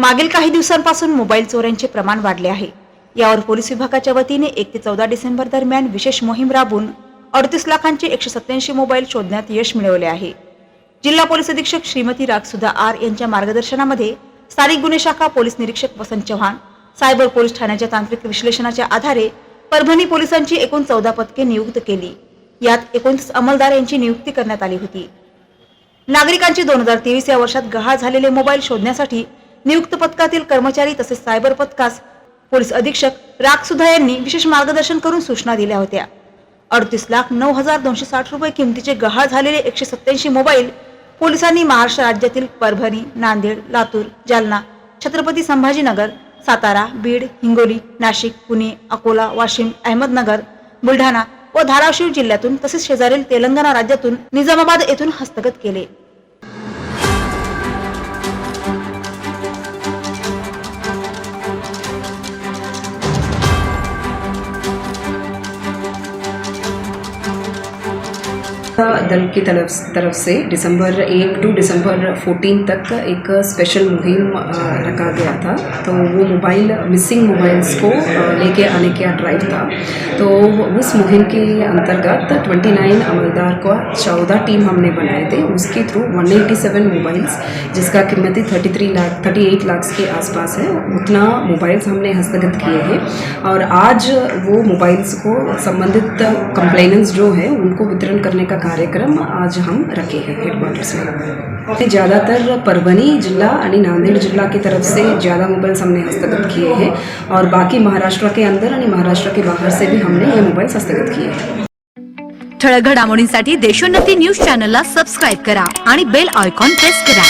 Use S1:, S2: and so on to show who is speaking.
S1: मागील काही दिवसांपासून मोबाईल चोऱ्यांचे प्रमाण वाढले आहे. यावर पोलीस विभागाच्या वतीने एक ते चौदा डिसेंबर दरम्यान विशेष मोहीम राबवून अडतीस लाखांचे एकशे सत्याऐंशी मोबाईल शोधण्यात यश मिळवले आहे. जिल्हा पोलीस अधीक्षक श्रीमती रागसुधा आर यांच्या मार्गदर्शनामध्ये स्थानिक गुन्हे शाखा पोलीस निरीक्षक वसंत चव्हाण सायबर पोलीस ठाण्याच्या तांत्रिक विश्लेषणाच्या आधारे परभणी पोलिसांची एकूण चौदा पथके नियुक्त केली. यात एकोणतीस अंमलदार यांची नियुक्ती करण्यात आली होती. नागरिकांची दोन हजार तेवीस या वर्षात गहाळ झालेले मोबाईल शोधण्यासाठी नियुक्त पथकातील कर्मचारी तसेच सायबर पथकास पोलीस अधीक्षक राग सुधा यांनी विशेष मार्गदर्शन करून सूचना दिल्या होत्या. अडतीस लाख नऊ हजार दोनशे साठ रुपये किमतीचे गहाळ झालेले एकशे सत्याऐंशी मोबाईल पोलिसांनी महाराष्ट्र राज्यातील परभणी नांदेड लातूर जालना छत्रपती संभाजीनगर सातारा बीड हिंगोली नाशिक पुणे अकोला वाशिम अहमदनगर बुलढाणा व धाराशिव जिल्ह्यातून तसेच शेजारील तेलंगणा राज्यातून निजामाबाद येथून हस्तगत केले.
S2: दल की तरफ़ तरफ़ से दिसंबर एक टू दिसंबर 14 तक एक स्पेशल मुहिम रखा गया था। तो वो मोबाइल मिसिंग मोबाइल्स को लेके आने का ड्राइव था। तो उस मुहिम के अंतर्गत 29 अमलदार का चौदह टीम हमने बनाए थे। उसके थ्रू 187 मोबाइल्स जिसका कीमती 33 लाख 38 लाख के आसपास है। उतना मोबाइल्स हमने हस्तगत किए हैं। और आज वो मोबाइल्स को संबंधित कंप्लेनेंट्स जो है, उनको वितरण करने का कार्यक्रम आज हम रखे हैं हेडक्वार्टर्स में। ज़्यादातर परभणी जिला आणि नांदेड जिला की तरफ से ज़्यादा मोबाइल्स हमने हस्तगत किए हैं और बाकी महाराष्ट्र के अंदर आणि महाराष्ट्र के बाहर से भी हमने ये मोबाइल्स हस्तगत किए हैं।
S3: ठळक घडामोडींसाठी देशोन्नती न्यूज चॅनलला सबस्क्राईब करा आणि बेल आयकॉन प्रेस करा.